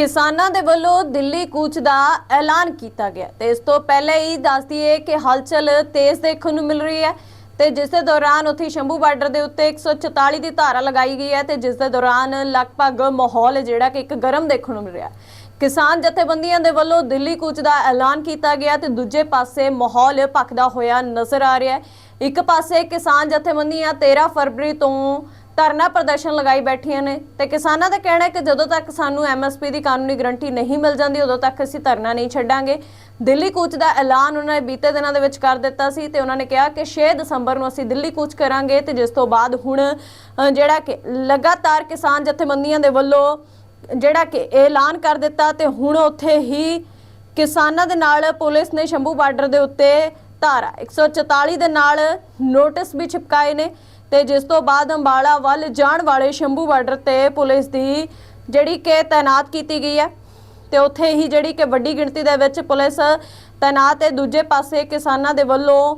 ਕਿਸਾਨਾਂ ਦੇ ਵੱਲੋਂ ਦਿੱਲੀ ਕੂਚ ਦਾ ਐਲਾਨ ਕੀਤਾ ਗਿਆ। ਤੇ ਇਸ ਤੋਂ ਪਹਿਲੇ ਹੀ ਦੱਸ ਦਈਏ ਕਿ ਹਲਚਲ ਤੇਜ਼ ਦੇਖਣ ਨੂੰ ਮਿਲ ਰਹੀ ਹੈ ਤੇ ਜਿਸ ਦੇ ਦੌਰਾਨ ਉੱਥੇ ਸ਼ੰਭੂ ਬਾਰਡਰ ਦੇ ਉੱਤੇ 144 ਦੀ ਧਾਰਾ ਲਗਾਈ ਗਈ ਹੈ ਤੇ ਜਿਸ ਦੇ ਦੌਰਾਨ ਲਗਭਗ ਮਾਹੌਲ ਜਿਹੜਾ ਕਿ ਇੱਕ ਗਰਮ ਦੇਖਣ ਨੂੰ ਮਿਲ ਰਿਹਾ ਕਿਸਾਨ ਜਥੇਬੰਦੀਆਂ ਦੇ ਵੱਲੋਂ ਦਿੱਲੀ ਕੂਚ ਦਾ ਐਲਾਨ ਕੀਤਾ ਗਿਆ ਤੇ ਦੂਜੇ ਪਾਸੇ ਮਾਹੌਲ ਭਖਦਾ ਹੋਇਆ ਨਜ਼ਰ ਆ ਰਿਹਾ ਹੈ। ਇੱਕ ਪਾਸੇ ਕਿਸਾਨ ਜਥੇਬੰਦੀਆਂ 13 ਫਰਵਰੀ ਤੋਂ ਧਰਨਾ ਪ੍ਰਦਰਸ਼ਨ ਲਗਾਈ ਬੈਠੀਆਂ ਨੇ ਤੇ ਕਿਸਾਨਾਂ ਦਾ ਕਹਿਣਾ ਹੈ ਕਿ ਜਦੋਂ ਤੱਕ ਸਾਨੂੰ ਐਮਐਸਪੀ ਦੀ ਕਾਨੂੰਨੀ ਗਰੰਟੀ ਨਹੀਂ ਮਿਲ ਜਾਂਦੀ, ਉਦੋਂ ਤੱਕ ਅਸੀਂ ਧਰਨਾ ਨਹੀਂ ਛੱਡਾਂਗੇ। ਦਿੱਲੀ ਕੂਚ ਦਾ ਐਲਾਨ ਉਹਨਾਂ ਨੇ ਬੀਤੇ ਦਿਨਾਂ ਦੇ ਵਿੱਚ ਕਰ ਦਿੱਤਾ ਸੀ ਤੇ ਉਹਨਾਂ ਨੇ ਕਿਹਾ ਕਿ 6 ਦਸੰਬਰ ਨੂੰ ਅਸੀਂ ਦਿੱਲੀ ਕੂਚ ਕਰਾਂਗੇ ਤੇ ਜਿਸ ਤੋਂ ਬਾਅਦ ਹੁਣ ਜਿਹੜਾ ਕਿ ਲਗਾਤਾਰ ਕਿਸਾਨ ਜਥੇਬੰਦੀਆਂ ਦੇ ਵੱਲੋਂ ਜਿਹੜਾ ਕਿ ਐਲਾਨ ਕਰ ਦਿੱਤਾ ਤੇ ਹੁਣ ਉੱਥੇ ਹੀ ਕਿਸਾਨਾਂ ਦੇ ਨਾਲ ਪੁਲਿਸ ਨੇ ਸ਼ੰਭੂ ਬਾਰਡਰ ਦੇ ਉੱਤੇ ਧਾਰਾ 144 ਦੇ ਨਾਲ ਨੋਟਿਸ ਵੀ ਛਿਪਕਾਏ ਨੇ। ਤੇ ਜਿਸ ਤੋਂ ਬਾਅਦ ਅੰਬਾਲਾ ਵੱਲ ਜਾਣ ਵਾਲੇ ਸ਼ੰਭੂ ਬਾਰਡਰ ਤੇ ਪੁਲਿਸ ਦੀ ਜਿਹੜੀ ਕਿ ਤਾਇਨਾਤ ਕੀਤੀ ਗਈ ਹੈ ਤੇ ਉੱਥੇ ਹੀ ਜਿਹੜੀ ਕਿ ਵੱਡੀ ਗਿਣਤੀ ਦੇ ਵਿੱਚ ਪੁਲਿਸ ਤਾਇਨਾਤ ਹੈ। ਦੂਜੇ ਪਾਸੇ ਕਿਸਾਨਾਂ ਦੇ ਵੱਲੋਂ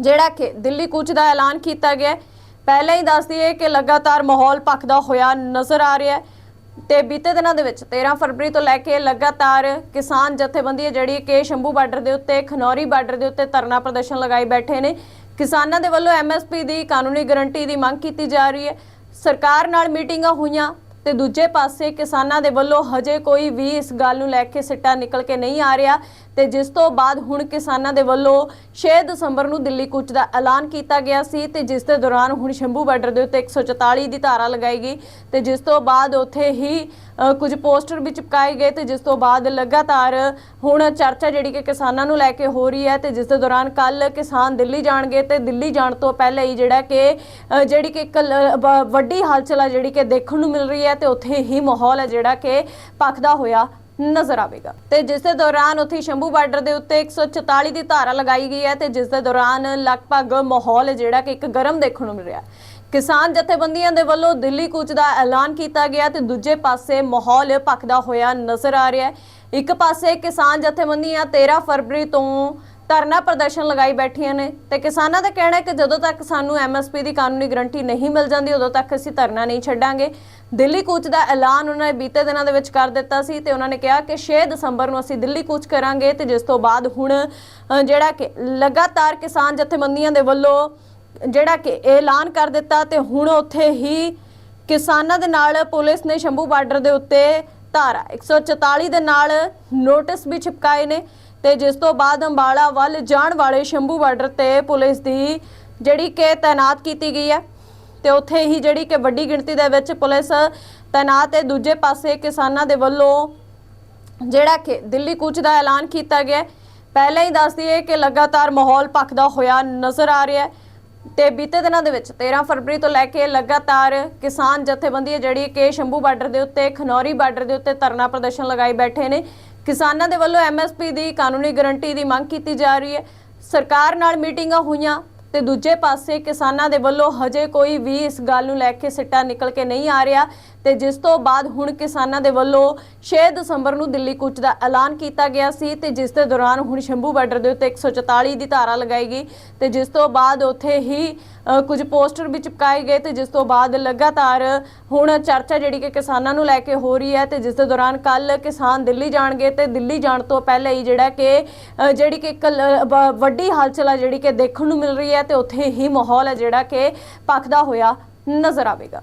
ਜਿਹੜਾ ਕਿ ਦਿੱਲੀ ਕੂਚ ਦਾ ਐਲਾਨ ਕੀਤਾ ਗਿਆ ਪਹਿਲਾਂ ਹੀ ਦੱਸ ਦਈਏ ਕਿ ਲਗਾਤਾਰ ਮਾਹੌਲ ਭਖਦਾ ਹੋਇਆ ਨਜ਼ਰ ਆ ਰਿਹਾ ਹੈ। ਤੇ ਬੀਤੇ ਦਿਨਾਂ ਦੇ ਵਿੱਚ 13 ਫਰਵਰੀ ਤੋਂ ਲੈ ਕੇ ਲਗਾਤਾਰ ਕਿਸਾਨ ਜਥੇਬੰਦੀ ਹੈ ਜਿਹੜੀ ਕਿ ਸ਼ੰਭੂ ਬਾਰਡਰ ਦੇ ਉੱਤੇ, ਖਨੌਰੀ ਬਾਰਡਰ ਦੇ ਉੱਤੇ ਧਰਨਾ ਪ੍ਰਦਰਸ਼ਨ ਲਗਾਈ ਬੈਠੇ ਨੇ। ਕਿਸਾਨਾਂ ਦੇ ਵੱਲੋਂ ਐਮਐਸਪੀ ਦੀ ਕਾਨੂੰਨੀ ਗਰੰਟੀ ਦੀ ਮੰਗ ਕੀਤੀ ਜਾ ਰਹੀ ਹੈ। ਸਰਕਾਰ ਨਾਲ ਮੀਟਿੰਗਾਂ ਹੋਈਆਂ ਤੇ ਦੂਜੇ ਪਾਸੇ ਕਿਸਾਨਾਂ ਦੇ ਵੱਲੋਂ ਹਜੇ ਕੋਈ ਵੀ ਇਸ ਗੱਲ ਨੂੰ ਲੈ ਕੇ ਸਿੱਟਾ ਨਿਕਲ ਕੇ ਨਹੀਂ ਆ ਰਿਹਾ। ਤੇ ਜਿਸ ਤੋਂ ਬਾਅਦ ਹੁਣ ਕਿਸਾਨਾਂ ਦੇ ਵੱਲੋਂ 6 ਦਸੰਬਰ ਨੂੰ ਦਿੱਲੀ ਕੂਚ ਦਾ ਐਲਾਨ ਕੀਤਾ ਗਿਆ ਸੀ ਤੇ ਜਿਸ ਦੇ ਦੌਰਾਨ ਹੁਣ ਸ਼ੰਭੂ ਬਾਰਡਰ ਦੇ ਉੱਤੇ 144 ਦੀ ਧਾਰਾ ਲਗਾਈ ਗਈ ਤੇ ਜਿਸ ਤੋਂ ਬਾਅਦ ਉੱਥੇ ਹੀ ਕੁਝ ਪੋਸਟਰ ਵੀ ਚਿਪਕਾਏ ਗਏ ਤੇ ਜਿਸ ਤੋਂ ਬਾਅਦ ਲਗਾਤਾਰ ਹੁਣ ਚਰਚਾ ਜਿਹੜੀ ਕਿ ਕਿਸਾਨਾਂ ਨੂੰ ਲੈ ਕੇ ਹੋ ਰਹੀ ਹੈ ਤੇ ਜਿਸ ਦੇ ਦੌਰਾਨ ਕੱਲ ਕਿਸਾਨ ਦਿੱਲੀ ਜਾਣਗੇ ਤੇ ਦਿੱਲੀ ਜਾਣ ਤੋਂ ਪਹਿਲਾਂ ਹੀ ਜਿਹੜਾ ਕਿ ਜਿਹੜੀ ਕਿ ਇੱਕ ਵ- ਵੱਡੀ ਹਲਚਲ ਆ ਜਿਹੜੀ ਕਿ ਦੇਖਣ ਨੂੰ ਮਿਲ ਰਹੀ ਹੈ ਤੇ ਉੱਥੇ ਹੀ ਮਾਹੌਲ ਹੈ ਜਿਹੜਾ ਕਿ ਭਖਦਾ ਹੋਇਆ ਨਜ਼ਰ ਆਵੇਗਾ। ਤੇ ਜਿਸ ਦੇ ਦੌਰਾਨ ਉੱਥੇ ਸ਼ੰਭੂ ਬਾਰਡਰ ਦੇ ਉੱਤੇ 144 ਦੀ ਧਾਰਾ ਲਗਾਈ ਗਈ ਹੈ ਤੇ ਜਿਸ ਦੇ ਦੌਰਾਨ ਲਗਭਗ ਮਾਹੌਲ ਜਿਹੜਾ ਕਿ ਇੱਕ ਗਰਮ ਦੇਖਣ ਨੂੰ ਮਿਲ ਰਿਹਾ ਕਿਸਾਨ ਜਥੇਬੰਦੀਆਂ ਦੇ ਵੱਲੋਂ ਦਿੱਲੀ ਕੂਚ ਦਾ ਐਲਾਨ ਕੀਤਾ ਗਿਆ ਤੇ ਦੂਜੇ ਪਾਸੇ ਮਾਹੌਲ ਭਖਦਾ ਹੋਇਆ ਨਜ਼ਰ ਆ ਰਿਹਾ ਹੈ। ਇੱਕ ਪਾਸੇ ਕਿਸਾਨ ਜਥੇਬੰਦੀਆਂ 13 ਫਰਵਰੀ ਤੋਂ ਧਰਨਾ ਪ੍ਰਦਰਸ਼ਨ ਲਗਾਈ ਬੈਠੀਆਂ ਨੇ ਤੇ ਕਿਸਾਨਾਂ ਦਾ ਕਹਿਣਾ ਹੈ ਕਿ ਜਦੋਂ ਤੱਕ ਸਾਨੂੰ ਐਮਐਸਪੀ ਦੀ ਕਾਨੂੰਨੀ ਗਰੰਟੀ ਨਹੀਂ ਮਿਲ ਜਾਂਦੀ, ਉਦੋਂ ਤੱਕ ਅਸੀਂ ਧਰਨਾ ਨਹੀਂ ਛੱਡਾਂਗੇ। ਦਿੱਲੀ ਕੂਚ ਦਾ ਐਲਾਨ ਉਹਨਾਂ ਨੇ ਬੀਤੇ ਦਿਨਾਂ ਦੇ ਵਿੱਚ ਕਰ ਦਿੱਤਾ ਸੀ ਤੇ ਉਹਨਾਂ ਨੇ ਕਿਹਾ ਕਿ 6 ਦਸੰਬਰ ਨੂੰ ਅਸੀਂ ਦਿੱਲੀ ਕੂਚ ਕਰਾਂਗੇ ਤੇ ਜਿਸ ਤੋਂ ਬਾਅਦ ਹੁਣ ਜਿਹੜਾ ਕਿ ਲਗਾਤਾਰ ਕਿਸਾਨ ਜਥੇਬੰਦੀਆਂ ਦੇ ਵੱਲੋਂ ਜਿਹੜਾ ਕਿ ਐਲਾਨ ਕਰ ਦਿੱਤਾ ਤੇ ਹੁਣ ਉੱਥੇ ਹੀ ਕਿਸਾਨਾਂ ਦੇ ਨਾਲ ਪੁਲਿਸ ਨੇ ਸ਼ੰਭੂ ਬਾਰਡਰ ਦੇ ਉੱਤੇ ਧਾਰਾ 144 ਦੇ ਨਾਲ ਨੋਟਿਸ ਵੀ ਛਿਪਕਾਏ ਨੇ ਤੇ ਜਿਸ ਤੋਂ ਬਾਅਦ ਅੰਬਾਲਾ ਵੱਲ ਜਾਣ ਵਾਲੇ ਸ਼ੰਭੂ ਬਾਰਡਰ ਤੇ ਪੁਲਿਸ ਦੀ ਜਿਹੜੀ ਕਿ ਤਾਇਨਾਤ ਕੀਤੀ ਗਈ ਹੈ। ਤੇ ਉੱਥੇ ਹੀ ਜਿਹੜੀ ਕਿ ਵੱਡੀ ਗਿਣਤੀ ਦੇ ਵਿੱਚ ਪੁਲਿਸ ਤਾਇਨਾਤ ਹੈ। ਦੂਜੇ ਪਾਸੇ ਕਿਸਾਨਾਂ ਦੇ ਵੱਲੋਂ ਜਿਹੜਾ ਕਿ ਦਿੱਲੀ ਕੂਚ ਦਾ ਐਲਾਨ ਕੀਤਾ ਗਿਆ ਪਹਿਲਾਂ ਹੀ ਦੱਸ ਦਈਏ ਕਿ ਲਗਾਤਾਰ ਮਾਹੌਲ ਭਖਦਾ ਹੋਇਆ ਨਜ਼ਰ ਆ ਰਿਹਾ ਹੈ ਤੇ ਬੀਤੇ ਦਿਨਾਂ ਦੇ ਵਿੱਚ 13 ਫਰਵਰੀ ਤੋਂ ਲੈ ਕੇ ਲਗਾਤਾਰ ਕਿਸਾਨ ਜਥੇਬੰਦੀ ਹੈ ਜਿਹੜੀ ਕਿ ਸ਼ੰਭੂ ਬਾਰਡਰ ਦੇ ਉੱਤੇ, ਖਨੌਰੀ ਬਾਰਡਰ ਦੇ ਉੱਤੇ ਧਰਨਾ ਪ੍ਰਦਰਸ਼ਨ ਲਗਾਈ ਬੈਠੇ ਨੇ। ਕਿਸਾਨਾਂ ਦੇ ਵੱਲੋਂ ਐਮਐਸਪੀ ਦੀ ਕਾਨੂੰਨੀ ਗਰੰਟੀ ਦੀ ਮੰਗ ਕੀਤੀ ਜਾ ਰਹੀ ਹੈ। ਸਰਕਾਰ ਨਾਲ ਮੀਟਿੰਗਾਂ ਹੋਈਆਂ। ਤੇ ਦੂਜੇ ਪਾਸੇ ਕਿਸਾਨਾਂ ਦੇ ਵੱਲੋਂ ਹਜੇ ਕੋਈ ਵੀ ਇਸ ਗੱਲ ਨੂੰ ਲੈ ਕੇ ਸਿੱਟਾ ਨਿਕਲ ਕੇ ਨਹੀਂ ਆ ਰਿਹਾ ਤੇ ਜਿਸ ਤੋਂ ਬਾਅਦ ਹੁਣ ਕਿਸਾਨਾਂ ਦੇ ਵੱਲੋਂ 6 ਦਸੰਬਰ ਨੂੰ ਦਿੱਲੀ ਕੂਚ ਦਾ ਐਲਾਨ ਕੀਤਾ ਗਿਆ ਸੀ ਤੇ ਜਿਸ ਦੇ ਦੌਰਾਨ ਹੁਣ ਸ਼ੰਭੂ ਬਾਰਡਰ ਦੇ ਉੱਤੇ 144 ਦੀ ਧਾਰਾ ਲਗਾਈ ਗਈ ਤੇ ਜਿਸ ਤੋਂ ਬਾਅਦ ਉੱਥੇ ਹੀ ਕੁਝ ਪੋਸਟਰ ਵੀ ਚਿਪਕਾਏ ਗਏ ਤੇ ਜਿਸ ਤੋਂ ਬਾਅਦ ਲਗਾਤਾਰ ਹੁਣ ਚਰਚਾ ਜਿਹੜੀ ਕਿ ਕਿਸਾਨਾਂ ਨੂੰ ਲੈ ਕੇ ਹੋ ਰਹੀ ਹੈ ਤੇ ਜਿਸ ਦੇ ਦੌਰਾਨ ਕੱਲ ਕਿਸਾਨ ਦਿੱਲੀ ਜਾਣਗੇ ਤੇ ਦਿੱਲੀ ਜਾਣ ਤੋਂ ਪਹਿਲਾਂ ਹੀ ਜਿਹੜਾ ਕਿ ਜਿਹੜੀ ਕਿ ਇੱਕ ਵੱਡੀ ਹਲਚਲ ਆ ਜਿਹੜੀ ਕਿ ਦੇਖਣ ਨੂੰ ਮਿਲ ਰਹੀ ਹੈ ਤੇ ਉੱਥੇ ਹੀ ਮਾਹੌਲ ਹੈ ਜਿਹੜਾ ਕਿ ਭਖਦਾ ਹੋਇਆ ਨਜ਼ਰ ਆਵੇਗਾ।